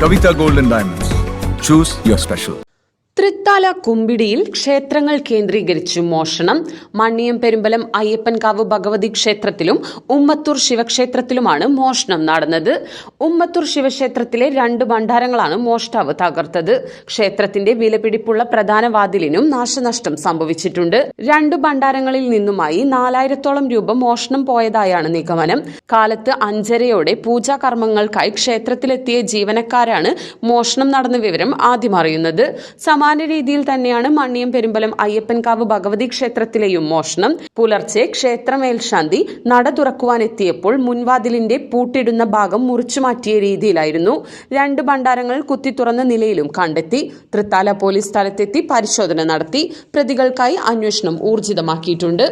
Gold and Diamonds. Choose your special. Thrithala കുമ്പിടിയിൽ ക്ഷേത്രങ്ങൾ കേന്ദ്രീകരിച്ചു മോഷണം. മണ്ണിയം പെരുമ്പലം അയ്യപ്പൻകാവ് ഭഗവതി ക്ഷേത്രത്തിലും ഉമ്മത്തൂർ ശിവക്ഷേത്രത്തിലുമാണ് മോഷണം നടന്നത്. ഉമ്മത്തൂർ ശിവക്ഷേത്രത്തിലെ രണ്ട് ഭണ്ഡാരങ്ങളാണ് മോഷ്ടാവ് തകർത്തത്. ക്ഷേത്രത്തിന്റെ വിലപിടിപ്പുള്ള പ്രധാന വാതിലിനും നാശനഷ്ടം സംഭവിച്ചിട്ടുണ്ട്. രണ്ട് ഭണ്ഡാരങ്ങളിൽ നിന്നുമായി നാലായിരത്തോളം രൂപ മോഷണം പോയതായാണ് നിഗമനം. കാലത്ത് അഞ്ചരയോടെ പൂജാ കർമ്മങ്ങൾക്കായി ക്ഷേത്രത്തിലെത്തിയ ജീവനക്കാരാണ് മോഷണം നടന്ന വിവരം ആദ്യം അറിയുന്നത്. സമാന രീതിയിൽ തന്നെയാണ് മണ്ണിയം പെരുമ്പലം അയ്യപ്പൻകാവ് ഭഗവതി ക്ഷേത്രത്തിലെയും മോഷണം. പുലർച്ചെ ക്ഷേത്ര മേൽശാന്തി നട തുറക്കുവാനെത്തിയപ്പോൾ മുൻവാതിലിന്റെ പൂട്ടിടുന്ന ഭാഗം മുറിച്ചു മാറ്റിയ രീതിയിലായിരുന്നു. രണ്ട് ഭണ്ഡാരങ്ങൾ കുത്തി തുറന്ന നിലയിലും കണ്ടെത്തി. തൃത്താല പോലീസ് സ്ഥലത്തെത്തി പരിശോധന നടത്തി. പ്രതികൾക്കായി അന്വേഷണം ഊർജിതമാക്കിയിട്ടുണ്ട്.